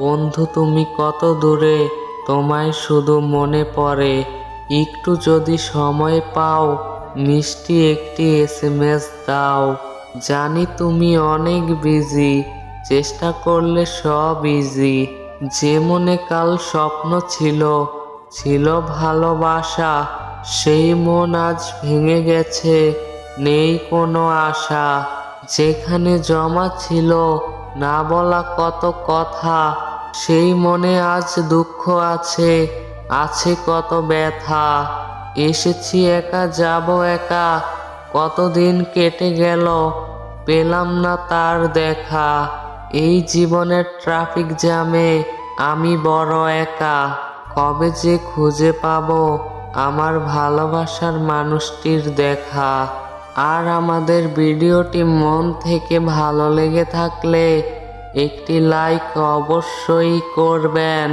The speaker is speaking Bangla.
বন্ধু, তুমি কত দূরে? তোমায় শুধু মনে পড়ে। একটু যদি সময় পাও, মিষ্টি একটি এস এম এস দাও। জানি তুমি অনেক বিজি চেষ্টা করলে সব ইজি যে মনে কাল স্বপ্ন ছিল ছিল ভালোবাসা, সেই মন আজ ভেঙে গেছে, নেই কোনো আশা। যেখানে জমা ছিল, না বলা কত কথা সেই মনে আজ দুঃখ আছে আছে কত ব্যথা। এসেছি একা, যাব একা, কতদিন কেটে গেল, পেলাম না তার দেখা। এই জীবনের ট্রাফিক জ্যামে আমি বড় একা। কবে যে খুঁজে পাবো আমার ভালোবাসার মানুষটির দেখা। আর আমাদের ভিডিওটি মন থেকে ভালো লেগে থাকলে একটি লাইক অবশ্যই করবেন।